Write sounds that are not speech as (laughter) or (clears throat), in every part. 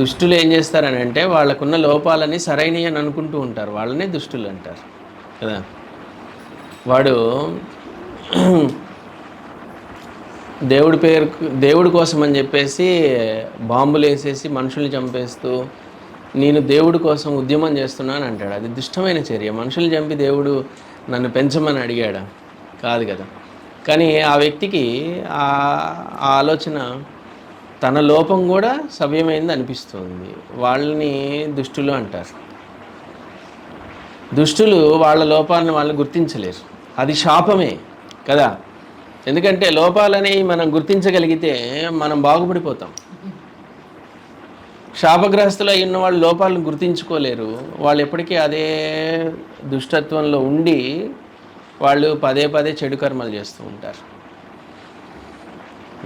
దుష్టులు ఏం చేస్తారని అంటే వాళ్ళకున్న లోపాలని సరైనవి అని అనుకుంటూ ఉంటారు. వాళ్ళనే దుష్టులు అంటారు. కదా? వాడు దేవుడి పేరు దేవుడి కోసం అని చెప్పేసి బాంబులు వేసేసి మనుషుల్ని చంపేస్తూ నేను దేవుడి కోసం ఉద్యమం చేస్తున్నాను అంటాడు. అది దుష్టమైన చర్య. మనుషులు చంపి దేవుడు నన్ను పెంచమని అడిగాడా? కాదు కదా. కానీ ఆ వ్యక్తికి ఆ ఆ ఆలోచన తన లోపం కూడా సవ్యమైంది అనిపిస్తుంది. వాళ్ళని దుష్టులు అంటారు. దుష్టులు వాళ్ళ లోపాలను వాళ్ళు గుర్తించలేరు. అది శాపమే కదా? ఎందుకంటే లోపాలని మనం గుర్తించగలిగితే మనం బాగుపడిపోతాం. శాపగ్రహస్తులు అయి ఉన్న వాళ్ళు లోపాలను గుర్తించుకోలేరు. వాళ్ళు ఎప్పటికీ అదే దుష్టత్వంలో ఉండి వాళ్ళు పదే పదే చెడు కర్మలు చేస్తూ ఉంటారు.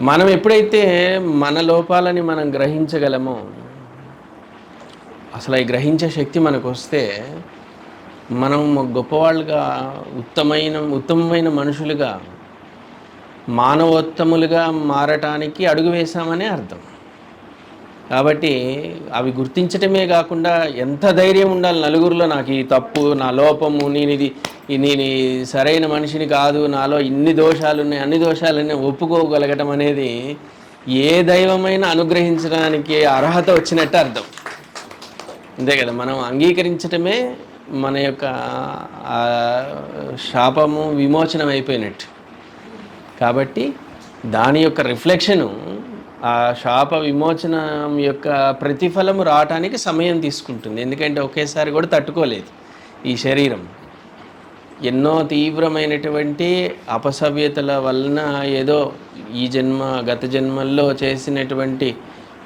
మనం ఎప్పుడైతే మన లోపాలని మనం గ్రహించగలమో అసలు ఈ గ్రహించే శక్తి మనకు వస్తే మనం గొప్పవాళ్ళుగా ఉత్తమైన ఉత్తమమైన మనుషులుగా మానవోత్తములుగా మారటానికి అడుగు వేశామనే అర్థం. కాబట్టి అవి గుర్తించటమే కాకుండా ఎంత ధైర్యం ఉండాలి నలుగురిలో నాకు ఈ తప్పు నా లోపము నేను ఇది నేను సరైన మనిషిని కాదు నాలో ఇన్ని దోషాలు ఉన్నాయి అన్ని దోషాలన్నీ ఒప్పుకోగలగటం అనేది ఏ దైవమైనా అనుగ్రహించడానికి అర్హత వచ్చినట్టు అర్థం. అంతే కదా మనం అంగీకరించటమే మన యొక్క శాపము విమోచనం అయిపోయినట్టు. కాబట్టి దాని యొక్క రిఫ్లెక్షను ఆ శాప విమోచనం యొక్క ప్రతిఫలము రావటానికి సమయం తీసుకుంటుంది. ఎందుకంటే ఒకేసారి కూడా తట్టుకోలేదు ఈ శరీరం. ఎన్నో తీవ్రమైనటువంటి అపసవ్యతల వలన ఏదో ఈ జన్మ గత జన్మల్లో చేసినటువంటి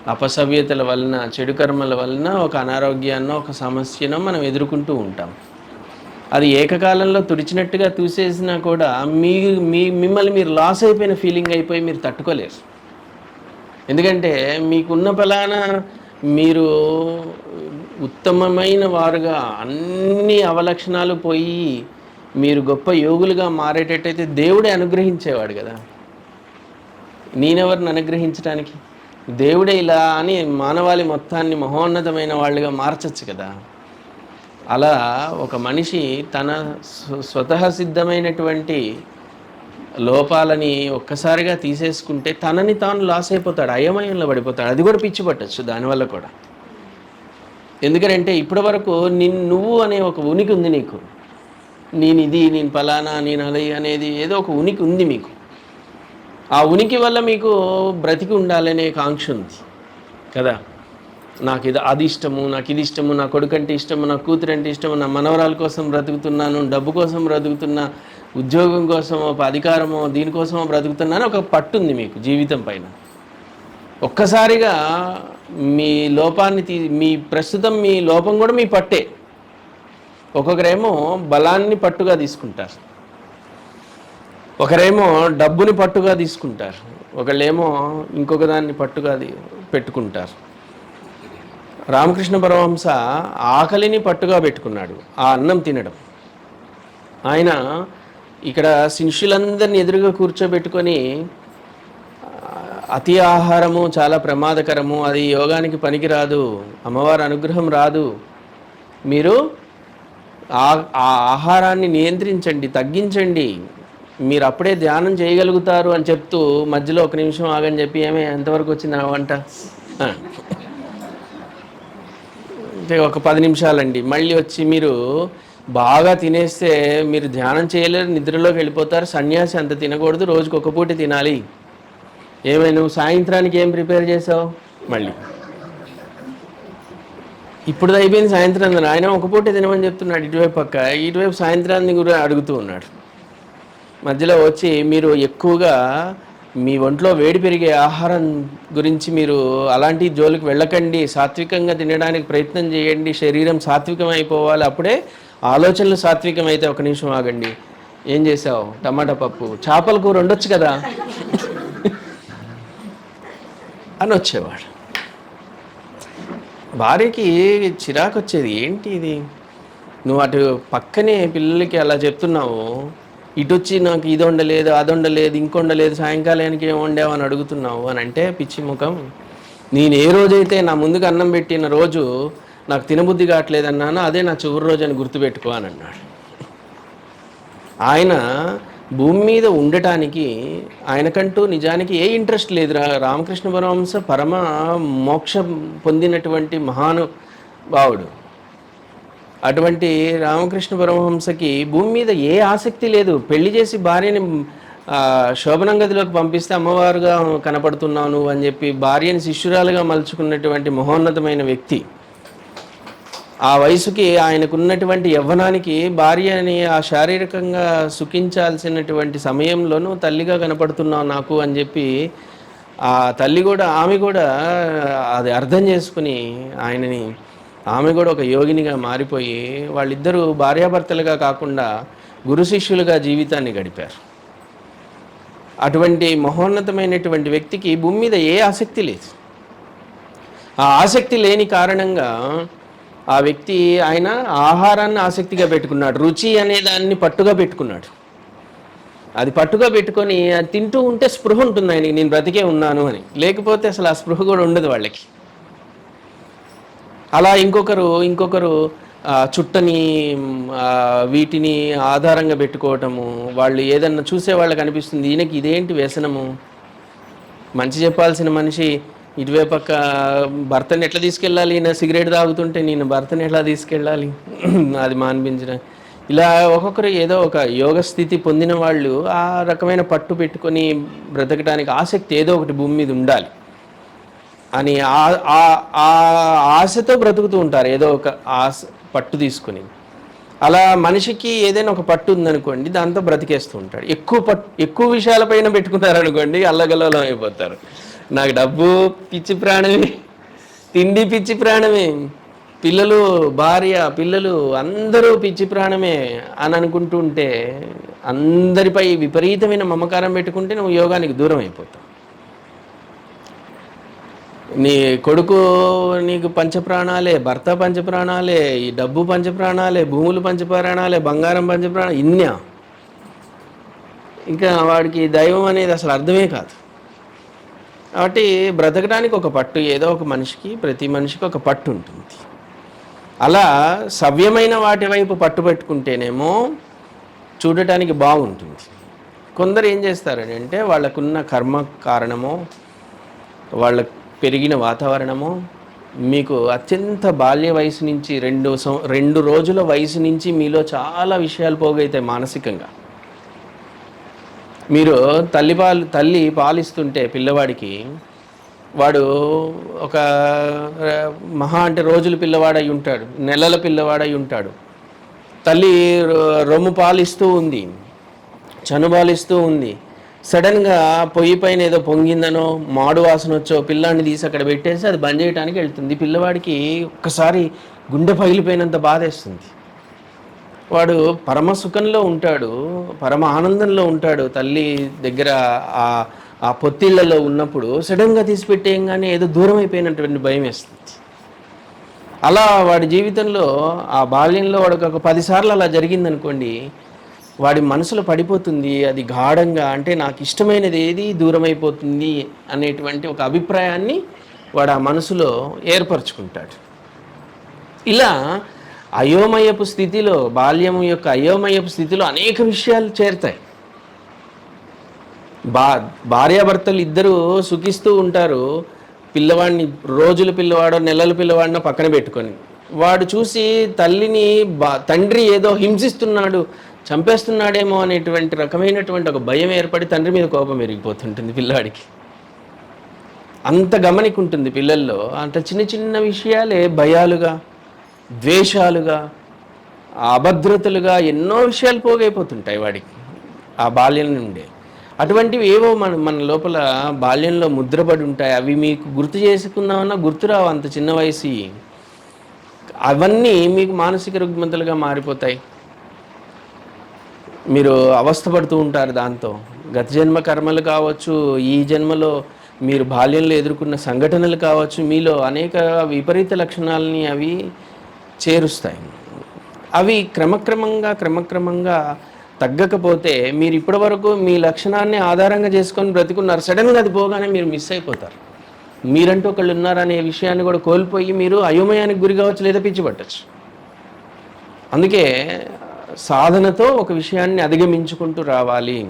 అపసవ్యతల వలన చెడు కర్మల వలన ఒక అనారోగ్యాన్నో ఒక సమస్యనో మనం ఎదుర్కొంటూ ఉంటాం. అది ఏకకాలంలో తుడిచినట్టుగా చూసేసినా కూడా మీ మీ మిమ్మల్ని మీరు లాస్ అయిపోయిన ఫీలింగ్ అయిపోయి మీరు తట్టుకోలేరు. ఎందుకంటే మీకున్న ఫలానా మీరు ఉత్తమమైన వారుగా అన్ని అవలక్షణాలు పోయి మీరు గొప్ప యోగులుగా మారేటట్టయితే దేవుడే అనుగ్రహించేవాడు కదా. నేనెవరిని అనుగ్రహించడానికి దేవుడే ఇలా అని మానవాళి మొత్తాన్ని మహోన్నతమైన వాళ్ళుగా మార్చచ్చు కదా. అలా ఒక మనిషి తన స్వ- స్వతహ సిద్ధమైనటువంటి లోపాలని ఒక్కసారిగా తీసేసుకుంటే తనని తాను లాస్ అయిపోతాడు అయమయంలో పడిపోతాడు. అది కూడా పిచ్చి పట్టచ్చు దానివల్ల కూడా. ఎందుకంటే ఇప్పటి వరకు నిన్ను నువ్వు అనే ఒక ఉనికి ఉంది నీకు. నేను ఇది నేను ఫలానా నేను అది అనేది ఏదో ఒక ఉనికి ఉంది మీకు. ఆ ఉనికి వల్ల మీకు బ్రతికి ఉండాలనే కాంక్ష ఉంది. కదా? నాకు ఇది అది ఇష్టము నాకు ఇది ఇష్టము నా కొడుకు అంటే ఇష్టము నా కూతురు అంటే ఇష్టము నా మనవరాల కోసం బ్రతుకుతున్నాను డబ్బు కోసం బ్రతుకుతున్నా ఉద్యోగం కోసమో అధికారమో దీనికోసమో బ్రతుకుతున్నాను ఒక పట్టు ఉంది మీకు జీవితం పైన. ఒక్కసారిగా మీ లోపాన్ని తీ మీ ప్రస్తుతం మీ లోపం కూడా మీ పట్టే. ఒక్కొక్కరేమో బలాన్ని పట్టుగా తీసుకుంటారు. ఒకరేమో డబ్బుని పట్టుగా తీసుకుంటారు. ఒకళ్ళేమో ఇంకొక దాన్ని పట్టుగా పెట్టుకుంటారు. రామకృష్ణ పరమహంస ఆకలిని పట్టుగా పెట్టుకున్నాడు ఆ అన్నం తినడం. ఆయన ఇక్కడ శిష్యులందరినీ ఎదురుగా కూర్చోబెట్టుకొని అతి ఆహారము చాలా ప్రమాదకరము అది యోగానికి పనికిరాదు అమ్మవారి అనుగ్రహం రాదు. మీరు ఆ ఆహారాన్ని నియంత్రించండి తగ్గించండి. మీరు అప్పుడే ధ్యానం చేయగలుగుతారు అని చెప్తూ మధ్యలో ఒక నిమిషం ఆగని చెప్పి ఏమే ఎంతవరకు వచ్చింది నా వంట? ఒక పది నిమిషాలండి. మళ్ళీ వచ్చి మీరు బాగా తినేస్తే మీరు ధ్యానం చేయలేరు నిద్రలోకి వెళ్ళిపోతారు సన్యాసి అంత తినకూడదు రోజుకి ఒక పూట తినాలి. ఏమై నువ్వు సాయంత్రానికి ఏం ప్రిపేర్ చేసావు మళ్ళీ. ఇప్పుడు అయిపోయింది సాయంత్రం ఆయన ఒక పూట తినమని చెప్తున్నాడు ఇటువైపు పక్క. ఇటువైపు సాయంత్రాన్ని కూడా అడుగుతూ ఉన్నాడు. మధ్యలో వచ్చి మీరు ఎక్కువగా మీ ఒంట్లో వేడి పెరిగే ఆహారం గురించి మీరు అలాంటి జోలికి వెళ్ళకండి సాత్వికంగా తినడానికి ప్రయత్నం చేయండి శరీరం సాత్వికం అయిపోవాలి అప్పుడే ఆలోచనలు సాత్వికం అయితే ఒక నిమిషం ఆగండి. ఏం చేసావు? టమాటా పప్పు. చేపల కూర ఉండొచ్చు కదా? అని వచ్చేవాడు. భార్యకి చిరాకు వచ్చేది ఏంటి ఇది? నువ్వు అటు పక్కనే పిల్లలకి అలా చెప్తున్నావు. ఇటు వచ్చి నాకు ఇది ఉండలేదు అది ఉండలేదు ఇంకొండలేదు సాయంకాలానికి ఏమి వండావు అని అడుగుతున్నావు అని అంటే పిచ్చి ముఖం. నేను ఏ రోజైతే నా ముందుకు అన్నం పెట్టిన రోజు నాకు తినబుద్ధి కావట్లేదన్నాను అదే నా చివరి రోజు అని గుర్తుపెట్టుకో అని అన్నాడు. ఆయన భూమి మీద ఉండటానికి ఆయనకంటూ నిజానికి ఏ ఇంట్రెస్ట్ లేదు రామకృష్ణ పరమహంస పరమ మోక్షం పొందినటువంటి మహానుభావుడు అటువంటి రామకృష్ణ పరమహంసకి భూమి మీద ఏ ఆసక్తి లేదు. పెళ్ళి చేసి భార్యని శోభనం గదిలోకి పంపిస్తే అమ్మవారుగా కనపడుతున్నావు అని చెప్పి భార్యని శిష్యురాలుగా మలుచుకున్నటువంటి మహోన్నతమైన వ్యక్తి. ఆ వయసుకి ఆయనకున్నటువంటి యవ్వనానికి భార్యని ఆ శారీరకంగా సుఖించాల్సినటువంటి సమయంలోనూ తల్లిగా కనపడుతున్నావు నాకు అని చెప్పి ఆ తల్లి కూడా ఆమె కూడా అది అర్థం చేసుకుని ఆయనని ఆమె కూడా ఒక యోగినిగా మారిపోయి వాళ్ళిద్దరూ భార్యాభర్తలుగా కాకుండా గురు శిష్యులుగా జీవితాన్ని గడిపారు. అటువంటి మహోన్నతమైనటువంటి వ్యక్తికి భూమి మీద ఏ ఆసక్తి లేదు. ఆ ఆసక్తి లేని కారణంగా ఆ వ్యక్తి ఆయన ఆహారాన్ని ఆసక్తిగా పెట్టుకున్నాడు రుచి అనే దాన్ని పట్టుగా పెట్టుకున్నాడు. అది పట్టుగా పెట్టుకొని అది తింటూ ఉంటే స్పృహ ఉంటుంది ఆయనకి నేను బ్రతికే ఉన్నాను అని. లేకపోతే అసలు ఆ స్పృహ కూడా ఉండదు వాళ్ళకి. అలా ఇంకొకరు ఇంకొకరు చుట్టని వీటిని ఆధారంగా పెట్టుకోవటము వాళ్ళు ఏదన్నా చూసే వాళ్ళకి అనిపిస్తుంది ఈయనకి ఇదేంటి వ్యసనము? మంచి చెప్పాల్సిన మనిషి ఇటువైపక్క భర్తని ఎట్లా తీసుకెళ్ళాలి? ఈయన సిగరెట్ తాగుతుంటే నేను భర్తని ఎట్లా తీసుకెళ్ళాలి? (clears throat) అది మాన్పించిన ఇలా ఒక్కొక్కరు ఏదో ఒక యోగ స్థితి పొందిన వాళ్ళు ఆ రకమైన పట్టు పెట్టుకొని బ్రతకడానికి ఆసక్తి ఏదో ఒకటి భూమి మీద ఉండాలి. అని ఆ- ఆ- ఆ ఆశతో బ్రతుకుతూ ఉంటారు. ఏదో ఒక ఆశ పట్టు తీసుకుని. అలా మనిషికి ఏదైనా ఒక పట్టు ఉందనుకోండి దాంతో బ్రతికేస్తూ ఉంటాడు. ఎక్కువ పట్టు ఎక్కువ విషయాలపైన పెట్టుకున్నారనుకోండి అల్లగల్లోలం అయిపోతారు. నాకు డబ్బు పిచ్చి ప్రాణమే. తిండి పిచ్చి ప్రాణమే. పిల్లలు భార్య పిల్లలు అందరూ పిచ్చి ప్రాణమే అని అనుకుంటూ ఉంటే అందరిపై విపరీతమైన మమకారం పెట్టుకుంటే నువ్వు యోగానికి దూరం అయిపోతావు. నీ కొడుకు నీకు పంచప్రాణాలే భర్త పంచప్రాణాలే ఈ డబ్బు పంచప్రాణాలే భూములు పంచప్రాణాలే బంగారం పంచప్రాణ ఇన్యా. ఇంకా వాడికి దైవం అనేది అసలు అర్థమే కాదు. కాబట్టి బ్రతకడానికి ఒక పట్టు ఏదో ఒక మనిషికి ప్రతి మనిషికి ఒక పట్టు ఉంటుంది. అలా సవ్యమైన వాటి వైపు పట్టు పెట్టుకుంటేనేమో చూడటానికి బాగుంటుంది. కొందరు ఏం చేస్తారని అంటే వాళ్ళకున్న కర్మ కారణమో వాళ్ళ పెరిగిన వాతావరణము మీకు అత్యంత బాల్య వయసు నుంచి రెండు సం- రెండు రోజుల వయసు నుంచి మీలో చాలా విషయాలు పోగైతాయి మానసికంగా. మీరు తల్లి పాలు తల్లి పాలిస్తుంటే పిల్లవాడికి వాడు ఒక మహా అంటే రోజుల పిల్లవాడై ఉంటాడు నెలల పిల్లవాడై ఉంటాడు. తల్లి రొ- రొమ్ము పాలిస్తూ ఉంది చనుబాలిస్తూ ఉంది. సడన్గా పొయ్యి పైన ఏదో పొంగిందనో మాడు వాసన వచ్చో పిల్లాన్ని తీసి అక్కడ పెట్టేసి అది బంద్ చేయడానికి వెళ్తుంది. పిల్లవాడికి ఒక్కసారి గుండె పగిలిపోయినంత బాధేస్తుంది వాడు పరమ సుఖంలో ఉంటాడు పరమ ఆనందంలో ఉంటాడు తల్లి దగ్గర ఆ ఆ పొత్తిళ్ళలో ఉన్నప్పుడు సడన్గా తీసి పెట్టేయంగానే ఏదో దూరం అయిపోయినటువంటి భయం వేస్తుంది. అలా వాడి జీవితంలో ఆ బాల్యంలో వాడికి ఒక పదిసార్లు అలా జరిగిందనుకోండి వాడి మనసులో పడిపోతుంది అది గాఢంగా అంటే నాకు ఇష్టమైనది ఏది దూరమైపోతుంది అనేటువంటి ఒక అభిప్రాయాన్ని వాడు ఆ మనసులో ఏర్పరచుకుంటాడు. ఇలా అయోమయపు స్థితిలో బాల్యం యొక్క అయోమయపు స్థితిలో అనేక విషయాలు చేరుతాయి. బా భార్యాభర్తలు ఇద్దరూ సుఖిస్తూ ఉంటారు పిల్లవాడిని రోజుల పిల్లవాడో నెలల పిల్లవాడినో పక్కన పెట్టుకొని. వాడు చూసి తల్లిని బా తండ్రి ఏదో హింసిస్తున్నాడు చంపేస్తున్నాడేమో అనేటువంటి రకమైనటువంటి ఒక భయం ఏర్పడి తండ్రి మీద కోపం పెరిగిపోతుంటుంది పిల్లాడికి. అంత గమనికుంటుంది పిల్లల్లో అంత చిన్న చిన్న విషయాలే భయాలుగా ద్వేషాలుగా అభద్రతలుగా ఎన్నో విషయాలు పోగైపోతుంటాయి వాడికి ఆ బాల్యం నుండే. అటువంటివి ఏవో మన మన లోపల బాల్యంలో ముద్రపడి ఉంటాయి. అవి మీకు గుర్తు చేసుకుందామన్నా గుర్తురావు అంత చిన్న వయసు అవన్నీ మీకు మానసిక రుగ్మతలుగా మారిపోతాయి. మీరు అవస్థపడుతూ ఉంటారు దాంతో. గత జన్మ కర్మలు కావచ్చు ఈ జన్మలో మీరు బాల్యంలో ఎదుర్కొన్న సంఘటనలు కావచ్చు మీలో అనేక విపరీత లక్షణాలని అవి చేరుస్తాయి. అవి క్రమక్రమంగా క్రమక్రమంగా తగ్గకపోతే మీరు ఇప్పటివరకు మీ లక్షణాన్ని ఆధారంగా చేసుకొని బ్రతికున్నారు. సడన్గా అది పోగానే మీరు మిస్ అయిపోతారు. మీరంటూ ఒకళ్ళు ఉన్నారనే విషయాన్ని కూడా కోల్పోయి మీరు అయోమయానికి గురి కావచ్చు లేదా పిచ్చి పట్టచ్చు. అందుకే సాధనతో ఒక విషయాన్ని అధిగమించుకుంటూ రావాలి.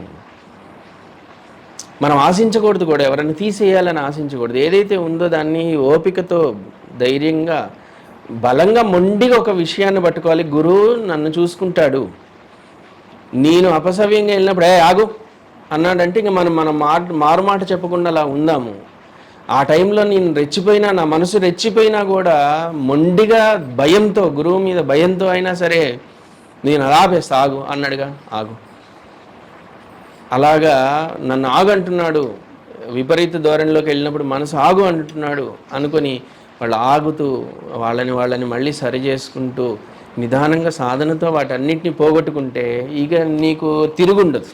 మనం ఆశించకూడదు కూడా ఎవరైనా తీసేయాలని ఆశించకూడదు. ఏదైతే ఉందో దాన్ని ఓపికతో ధైర్యంగా బలంగా మొండిగా ఒక విషయాన్ని పట్టుకోవాలి. గురువు నన్ను చూసుకుంటాడు. నేను అపసవ్యంగా వెళ్ళినప్పుడు ఏ ఆగు! అన్నాడంటే ఇంక మనం మనం మా మారు మాట చెప్పకుండా అలా ఉందాము. ఆ టైంలో నేను రెచ్చిపోయినా నా మనసు రెచ్చిపోయినా కూడా మొండిగా భయంతో గురువు మీద భయంతో అయినా సరే నేను అలా ఆపేస్తా ఆగు అన్నాడుగా. ఆగు. అలాగా నన్ను ఆగు అంటున్నాడు. విపరీత ధోరణిలోకి వెళ్ళినప్పుడు మనసు ఆగు అంటున్నాడు అనుకొని వాళ్ళు ఆగుతూ వాళ్ళని వాళ్ళని మళ్ళీ సరి చేసుకుంటూ నిదానంగా సాధనతో వాటన్నిటిని పోగొట్టుకుంటే ఇక నీకు తిరుగుండదు.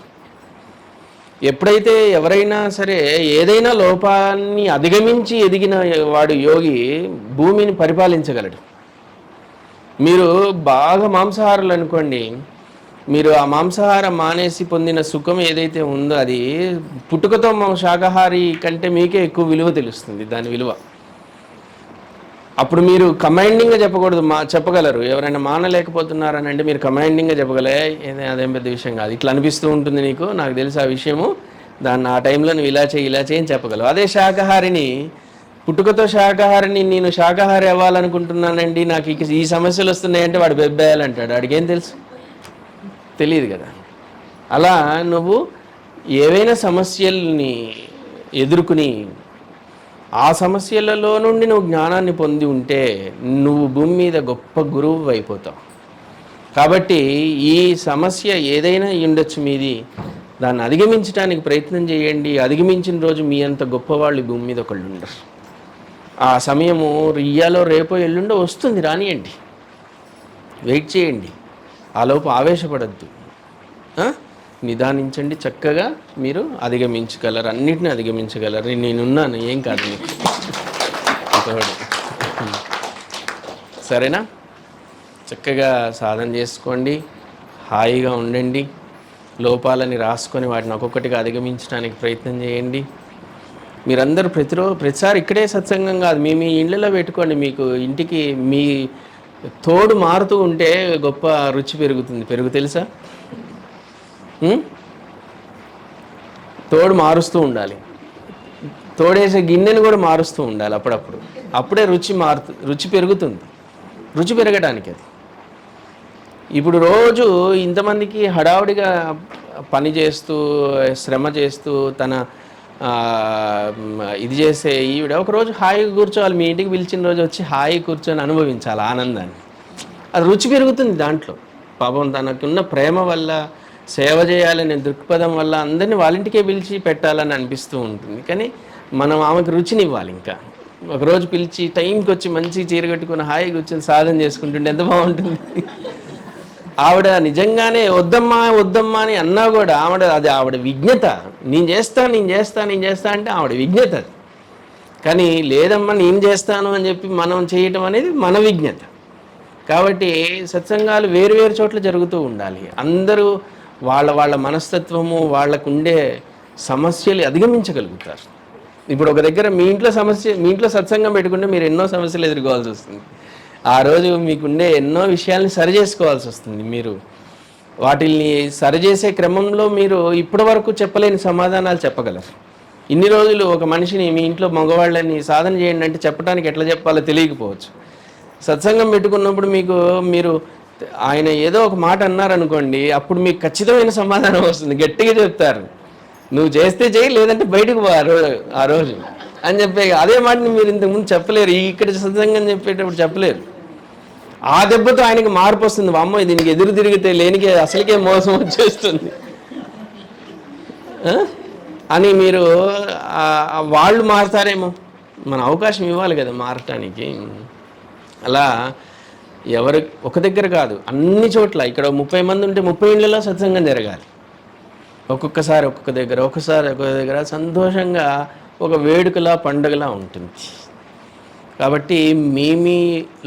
ఎప్పుడైతే ఎవరైనా సరే ఏదైనా లోపాన్ని అధిగమించి ఎదిగిన వాడు యోగి భూమిని పరిపాలించగలడు. మీరు బాగా మాంసాహారులు అనుకోండి మీరు ఆ మాంసాహారం మానేసి పొందిన సుఖం ఏదైతే ఉందో అది పుట్టుకతో మా శాకాహారి కంటే మీకే ఎక్కువ విలువ తెలుస్తుంది దాని విలువ. అప్పుడు మీరు కమాండింగ్గా చెప్పకూడదు మా చెప్పగలరు. ఎవరైనా మానలేకపోతున్నారని అంటే మీరు కమాండింగ్గా చెప్పగలే. అదేం పెద్ద విషయం కాదు. ఇట్లా అనిపిస్తూ ఉంటుంది నీకు నాకు తెలుసు ఆ విషయము. దాన్ని ఆ టైంలో నువ్వు ఇలా చేయి ఇలా చేయని చెప్పగలవు. అదే శాకాహారిని పుట్టుకతో శాకాహారిని నేను శాకాహారి అవ్వాలనుకుంటున్నానండి నాకు ఇక ఈ సమస్యలు వస్తున్నాయంటే వాడు బెబ్బేయాలంటాడు. వాడికి తెలుసు? తెలియదు కదా. అలా నువ్వు ఏవైనా సమస్యల్ని ఎదుర్కొని ఆ సమస్యలలో నుండి నువ్వు జ్ఞానాన్ని పొంది ఉంటే నువ్వు భూమి మీద గొప్ప గురువు అయిపోతావు. కాబట్టి ఈ సమస్య ఏదైనా ఉండొచ్చు మీది. దాన్ని అధిగమించడానికి ప్రయత్నం చేయండి. అధిగమించిన రోజు మీ అంత గొప్పవాళ్ళు భూమి మీద ఒకళ్ళు ఉండరు. ఆ సమయము రియ్యాలో రేపో ఎల్లుండో వస్తుంది రానియండి. వెయిట్ చేయండి. ఆలోపు ఆవేశపడద్దు. నిదానించండి చక్కగా. మీరు అధిగమించగలరు అన్నిటిని అధిగమించగలరు. నేనున్నాను ఏం కాదు మీకు. సరేనా? చక్కగా సాధన చేసుకోండి. హాయిగా ఉండండి. లోపాలని రాసుకొని వాటిని ఒక్కొక్కటిగా అధిగమించడానికి ప్రయత్నం చేయండి. మీరందరూ ప్రతిరోజు ప్రతిసారి ఇక్కడే సత్సంగం కాదు. మీ మీ ఇళ్ళలో పెట్టుకోండి మీకు. ఇంటికి మీ తోడు మారుతూ ఉంటే గొప్ప రుచి పెరుగుతుంది. పెరుగు తెలుసా? తోడు మారుస్తూ ఉండాలి. తోడేసే గిన్నెను కూడా మారుస్తూ ఉండాలి అప్పుడప్పుడు. అప్పుడే రుచి మారుతు రుచి పెరుగుతుంది. రుచి పెరగడానికి అది. ఇప్పుడు రోజు ఇంతమందికి హడావుడిగా పని చేస్తూ శ్రమ చేస్తూ తన ఇది చేసే ఈవిడ ఒకరోజు హాయిగా కూర్చోవాలి. మీ ఇంటికి పిలిచిన రోజు వచ్చి హాయి కూర్చొని అనుభవించాలి ఆనందాన్ని. అది రుచి పెరుగుతుంది దాంట్లో. పాపం తనకున్న ప్రేమ వల్ల సేవ చేయాలనే దృక్పథం వల్ల అందరినీ వాళ్ళ ఇంటికే పిలిచి పెట్టాలని అనిపిస్తూ ఉంటుంది. కానీ మనం ఆమెకు రుచిని ఇవ్వాలి ఇంకా. ఒకరోజు పిలిచి టైంకి వచ్చి మంచి చీర కట్టుకుని హాయిగా కూర్చొని సాధన చేసుకుంటుంటే ఎంత బాగుంటుంది. ఆవిడ నిజంగానే వద్దమ్మా వద్దమ్మా అని అన్నా కూడా ఆవిడ అది ఆవిడ విజ్ఞత. నేను చేస్తా నేను చేస్తా నేను చేస్తా అంటే ఆవిడ విజ్ఞత అది. కానీ లేదమ్మా నేను చేస్తాను అని చెప్పి మనం చేయటం అనేది మన విజ్ఞత. కాబట్టి సత్సంగాలు వేరు వేరు చోట్ల జరుగుతూ ఉండాలి. అందరూ వాళ్ళ వాళ్ళ మనస్తత్వము వాళ్ళకు ఉండే సమస్యలు అధిగమించగలుగుతారు. ఇప్పుడు ఒక దగ్గర మీ ఇంట్లో సమస్య మీ ఇంట్లో సత్సంగం పెట్టుకుంటే మీరు ఎన్నో సమస్యలు ఎదుర్కోవాల్సి వస్తుంది. ఆ రోజు మీకుండే ఎన్నో విషయాల్ని సరి చేసుకోవాల్సి వస్తుంది మీరు. వాటిల్ని సరిచేసే క్రమంలో మీరు ఇప్పటి వరకు చెప్పలేని సమాధానాలు చెప్పగలరు. ఇన్ని రోజులు ఒక మనిషిని మీ ఇంట్లో మగవాళ్ళని సాధన చేయండి అంటే చెప్పడానికి ఎట్లా చెప్పాలో తెలియకపోవచ్చు. సత్సంగం పెట్టుకున్నప్పుడు మీకు మీరు ఆయన ఏదో ఒక మాట అన్నారనుకోండి అప్పుడు మీకు ఖచ్చితమైన సమాధానం వస్తుంది. గట్టిగా చెప్తారు. నువ్వు చేస్తే చేయి లేదంటే బయటకు పో ఆ రోజు ఆ రోజు. అని చెప్పే అదే మాటని మీరు ఇంతకుముందు చెప్పలేరు. ఇక్కడ సత్సంగం చెప్పేటప్పుడు చెప్పలేరు. ఆ దెబ్బతో ఆయనకి మార్పు వస్తుంది. అమ్మ దీనికి ఎదురు తిరిగితే లేనికే అసలుకే మోసం వచ్చేస్తుంది. అని మీరు వాళ్ళు మారుతారేమో. మన అవకాశం ఇవ్వాలి కదా మారటానికి. అలా ఎవరు ఒక దగ్గర కాదు అన్ని చోట్ల. ఇక్కడ ముప్పై మంది ఉంటే ముప్పై ఇళ్ళలో సత్సంగం జరగాలి. ఒక్కొక్కసారి ఒక్కొక్క దగ్గర ఒక్కసారి ఒక్కొక్క దగ్గర సంతోషంగా ఒక వేడుకలా పండుగలా ఉంటుంది. కాబట్టి మీ మీ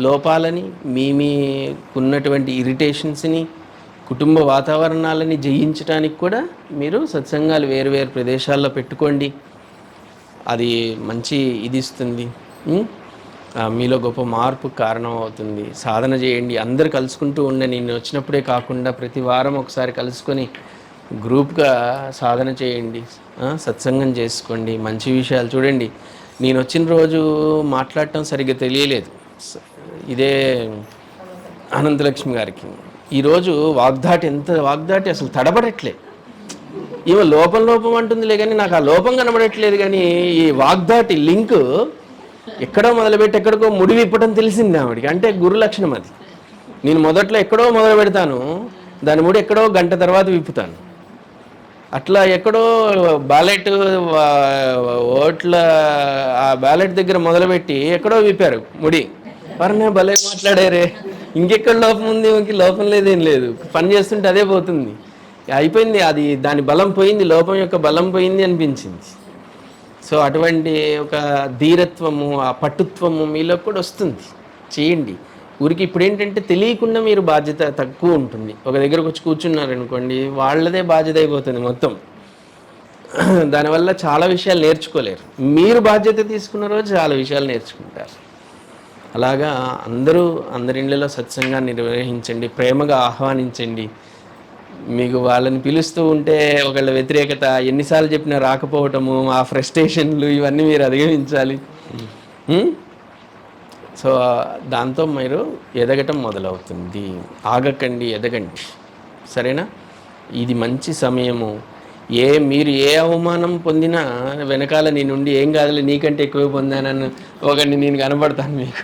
లోపాలని మీ మీకున్నటువంటి ఇరిటేషన్స్ని కుటుంబ వాతావరణాలని జయించడానికి కూడా మీరు సత్సంగాలు వేరు వేరు ప్రదేశాల్లో పెట్టుకోండి. అది మంచి ఇది ఇస్తుంది. మీలో గొప్ప మార్పు కారణం అవుతుంది సాధన చేయండి. అందరు కలుసుకుంటూ ఉండే నేను వచ్చినప్పుడే కాకుండా ప్రతి వారం ఒకసారి కలుసుకొని గ్రూప్గా సాధన చేయండి. సత్సంగం చేసుకోండి. మంచి విషయాలు చూడండి. నేను వచ్చిన రోజు మాట్లాడటం సరిగ్గా తెలియలేదు. ఇదే అనంతలక్ష్మి గారికి. ఈరోజు వాగ్దాటి ఎంత వాగ్దాటి అసలు తడబడట్లే. ఈమె లోపం లోపం అంటుందిలే కానీ నాకు ఆ లోపం కనబడట్లేదు కానీ ఈ వాగ్దాటి లింక్ ఎక్కడో మొదలుపెట్టి ఎక్కడికో ముడి విప్పటం తెలిసింది ఆవిడికి. అంటే గురు లక్షణం అది. నేను మొదట్లో ఎక్కడో మొదలు పెడతాను దాని ముడి ఎక్కడో గంట తర్వాత విప్పుతాను. అట్లా ఎక్కడో బ్యాలెట్ ఓట్ల ఆ బ్యాలెట్ దగ్గర మొదలుపెట్టి ఎక్కడో విప్పారు ముడి. పరనే భలే మాట్లాడారే. ఇంకెక్కడ లోపం ఉంది? ఇంక లోపం లేదేం లేదు. పని చేస్తుంటే అదే పోతుంది. అయిపోయింది అది. దాని బలం పోయింది లోపం యొక్క బలం పోయింది అనిపించింది. సో అటువంటి ఒక ధీరత్వము ఆ పట్టుత్వము మీలో కూడా వస్తుంది. చేయండి. ఊరికి ఇప్పుడు ఏంటంటే తెలియకుండా మీరు బాధ్యత తక్కువ ఉంటుంది. ఒక దగ్గరకు వచ్చి కూర్చున్నారు అనుకోండి వాళ్ళదే బాధ్యత అయిపోతుంది మొత్తం. దానివల్ల చాలా విషయాలు నేర్చుకోలేరు. మీరు బాధ్యత తీసుకున్న రోజు చాలా విషయాలు నేర్చుకుంటారు. అలాగా అందరూ అందరి ఇళ్ళలో సత్సంగాన్ని నిర్వహించండి ప్రేమగా ఆహ్వానించండి. మీకు వాళ్ళని పిలుస్తూ ఉంటే ఒకళ్ళ వ్యతిరేకత ఎన్నిసార్లు చెప్పినా రాకపోవటము ఆ ఫ్రస్ట్రేషన్లు ఇవన్నీ మీరు అధిగమించాలి? సో దాంతో మీరు ఎదగటం మొదలవుతుంది. ఆగకండి ఎదగండి. సరేనా? ఇది మంచి సమయము. ఏ మీరు ఏ అవమానం పొందినా వెనకాల నీ నుండి ఏం కాదులే నీకంటే ఎక్కువ పొందానని ఒకటి నేను కనబడతాను మీకు.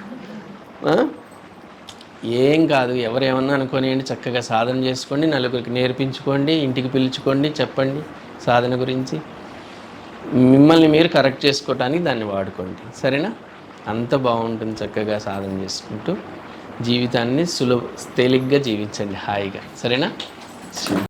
ఏం కాదు ఎవరేమన్నా అనుకోనియండి చక్కగా సాధన చేసుకోండి నలుగురికి నేర్పించుకోండి ఇంటికి పిలుచుకోండి చెప్పండి సాధన గురించి. మిమ్మల్ని మీరు కరెక్ట్ చేసుకోవటానికి దాన్ని వాడుకోండి. సరేనా? అంత బాగుంటుంది చక్కగా సాధన చేసుకుంటూ జీవితాన్ని సులభ తేలిగ్గా జీవించండి. హాయిగా. సరేనా?